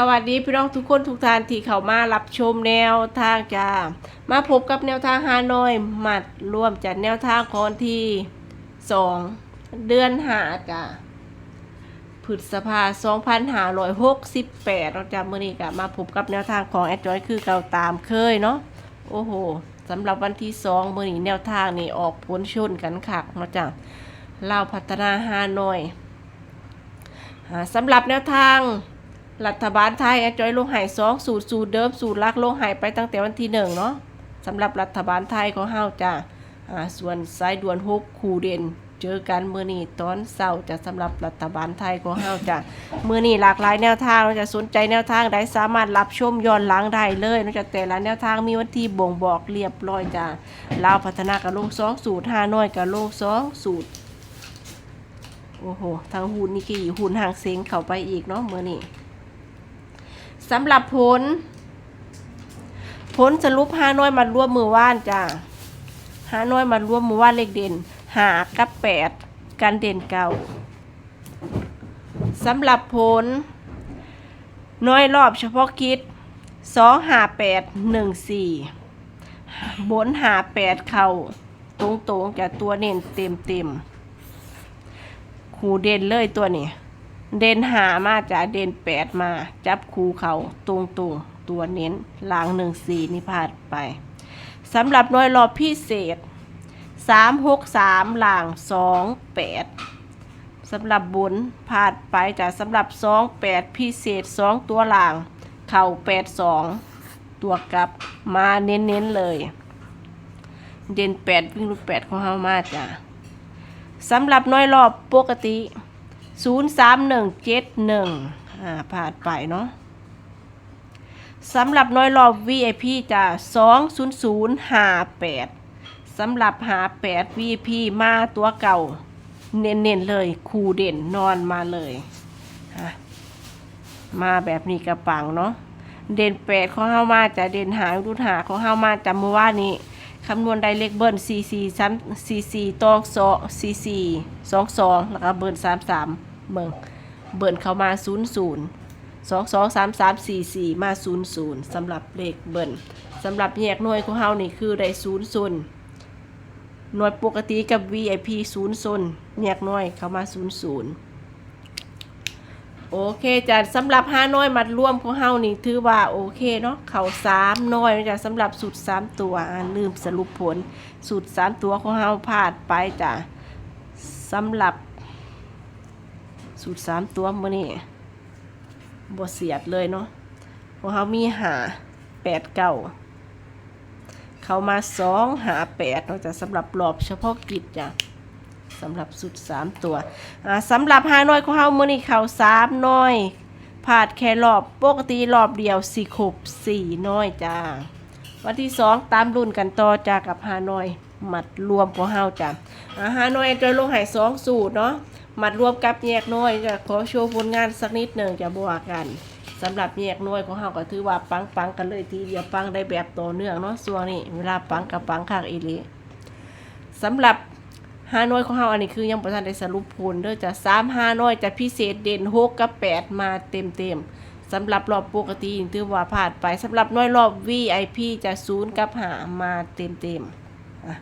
สวัสดีพี่น้องทุกคนทุกท่านที่เข้ามารับชมแนวทางจ้ามาพบกับแนวทางฮานอยหมัดร่วมจัดแนวทางคอนที่สองเดือนหาจ้าพฤษภา2568เราจะมื่อนี้กับมาพบกับแนวทางของแอดจอยคือเก่าตามเคยเนาะโอ้โหสำหรับวันที่สองมื่อนี้แนวทางนี่ออกผลชนกันคักเนาะจ้าเราพัฒนาฮานอยสำหรับแนวทาง รัฐบาลไทยแอดจอยลงหายสองสูตรสูตรเดิมสูตรลักลงหายไปตั้งแต่วันที่หนึ่งเนาะสำหรับรัฐบาลไทยของเฮาจ้ะอ่าส่วนสายด่วนฮกคู่เด่นเจอกันมือนี้ตอนเสาร์จะสำหรับรัฐบาลไทยของเฮาจ้ะมือนี้หลากหลายแนวทางเราจะสนใจแนวทางใดสามารถรับชมย้อนหลังได้เลยนอกจากแต่ละแนวทางมีวันที่บ่งบอกเรียบร้อยจ้ะลาวพัฒนากับลงสองสูตรห้าน้อยกับลงสองสูตรโอ้โหทางหุ่นนี่กี่หุ่นห่างเสียงเข้าไปอีกเนาะเมื่อนี้ สำหรับผล ผลสรุปห้าน้อยมาร่วมมือว่านจ้าห้าน้อยมาร่วมมือว่านเลขเด่นหากับแปดกันเด่นเก่าสำหรับผล น้อยรอบเฉพาะคิดสองหาแปดหนึ่งสี่บนหาแปดเข่าตรงๆจากตัวเน้นเต็มเต็มๆคูเด่นเลยตัวนี้ เด่นหามาจากเด่นแปดมา จับคูเขาตรงตรงตัวเน้นหลางหนึ่งสี่นี่พลาดไปสำหรับน้อยรอบพิเศษสามหกสามหลางสองแปดสำหรับบุญพลาดไปจากสำหรับสองแปดพิเศษสองตัวหลางเข่าแปดสองตัวกลับมาเน้นๆเลย เด่นแปดวิ่งรูปแปดของเฮามาจ้ะสำหรับน้อยรอบปกติ 03171อ่าผ่านไปเนาะสำหรับน้อยรอบ VIP จะ20058สำหรับหา8 VIP มาตัวเก่า เน้นๆเลยคูเด่นนอนมาเลยมาแบบนี้กระปังเนาะเด่นแปดของเฮามาจะเด่นหารุดหาของเฮามาจำเมื่อว่านี้ คำนวณได้เลขเบิร์น4 4 3 4 4ตอง2 4 4 2 2แล้วก็เบิร์น3 3เบิ่งเบิร์นเข้ามา 0 0 2 2 3 3 4 4 มา 0 0สำหรับเลขเบิร์นสำหรับแยกหน่วยของเฮานี่คือได้0 0หน่วยปกติกับ VIP 0 0แยกหน่วยเข้ามา 0 0 โอเคจ้ะสำหรับห้าน้อยมัดร่วมของเฮานี่ถือว่าโอเคเนาะเขาสามน้อยจ้ะสำหรับสูตรสามตัวอ่าลืมสรุปผล สูตรสามตัวของเฮาพลาดไปจ้ะสำหรับ สูตรสามตัวมื่อนี้บเสียดเลยเนาะของเฮามีหาแปดเก้าเขามาสองหาแปดเนาะจ้ะสำหรับรอบเฉพาะกิจจ้ะ สำหรับสุดสามตัวสำหรับหาน้อยของเฮามื้อนี้เขาสามน้อยพลาดแค่รอบปกติรอบเดียวสี่ขบสี่น้อยจ้า วันที่สองตามรุ่นกันต่อจ้ากับหาน้อยหมัดรวมของเฮาจ้าอ่าหาน้อยจะลงหายสองสูตรเนาะหมัดรวมกับแยกน้อยจะขอโชว์ผลงานสักนิดหนึ่งจะบวกกันสำหรับแยกน้อยของเฮาก็ถือว่าปังปังๆกันเลยทีเดียวปังได้แบบต่อเนื่องเนาะส่วนนี้เวลาปังกับปังคักอีลีสำหรับ ฮาน้อยของเฮาอันนี้คือยังบ่ทันได้สรุปผลเด้อจะ3ฮาน้อยจะพิเศษเด่น6กับ8มาเต็มๆสำหรับรอบปกติถือว่าผ่านไปสำหรับน้อยรอบ VIP จะ0กับ5มาเต็มๆอะ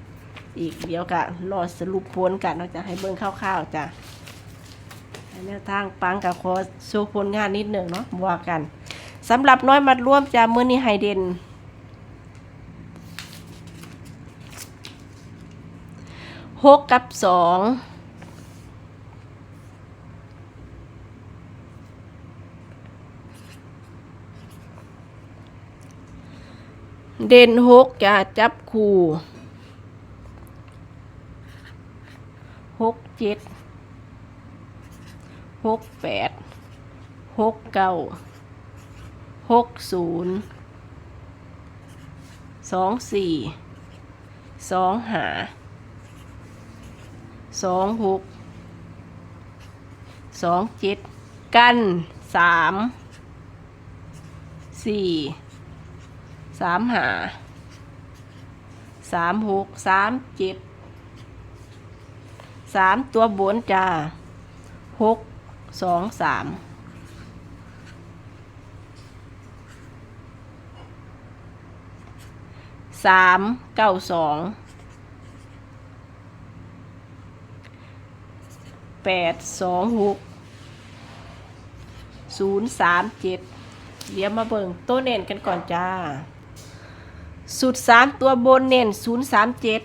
อีกเดี๋ยวกะรอสรุปผลกันเนาจะให้เบิ่งคร่าวๆจ้ะแนวทางปังกับขอโชว์ผลงานนิดหนึ่งเนาะบว่ากันสำหรับน้อยมัดร่วมจะมื้อนี้ให้เดน หกกับสองเด่นหกจะจับคู่หกเจ็ดหกแปดหกเก้าหกศูนย์สองสี่สองหา สองหกสองเจ็ดกันสามสี่สามหาสามหกสามเจ็ดสามตัวบนจ้าหกสองสามสามเก้าสอง แปดสองหกศูนย์สามเจ็ดเดี๋ยวมาเบิ่งตัวเน้นกันก่อนจ้า สุดสามตัวบนเน้นศูนย์สามเจ็ด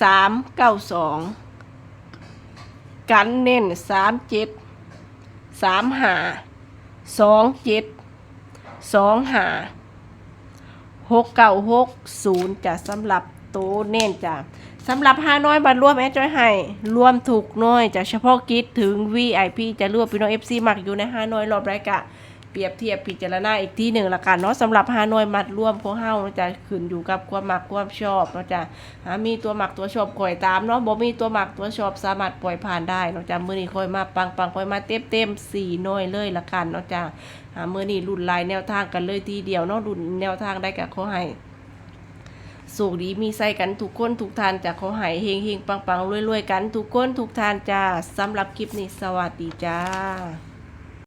สามเก้าสองกันเน้นสามเจ็ดสามหาสองเจ็ดสองหาหกเก้าหกศูนย์จะสำหรับโตวเน้นจ้ะ สำหรับห้าน้อยบัตรรวมแอดจอยให้รวมถูกน้อยจากเฉพาะกิจถึง VIP จะรวมพี่น้อง FC มักอยู่ในห้าน้อยรอบแรายกะเปรียบเทียบพิจารณาอีกที่หนึ่งละกันเนาะสำหรับฮานอยมัดร่วมของเฮาเนาะจะขึ้นอยู่กับความมักความชอบเนาะจะหามีตัวมักตัวชอบก่อยตามเนาะบ่มีตัวมักตัวชอบสามารถปล่อยผ่านได้เนาะจ้ะมื้อนี้คอยมาปังปังคอยมาเต็มเต็มสี่น้อยเลยละกันเนาะจ้ะหามื้อนี้รุ่นลายแนวทางกันเลยทีเดียวเนาะรุ่นแนวทางได้ก็ขอให้ สุขดีมีใส่กันทุกคนทุกท่านจะขอหายเฮงเฮงปังปังๆรวยๆกันทุกคนทุกท่านจ้าสำหรับคลิปนี้สวัสดีจ้า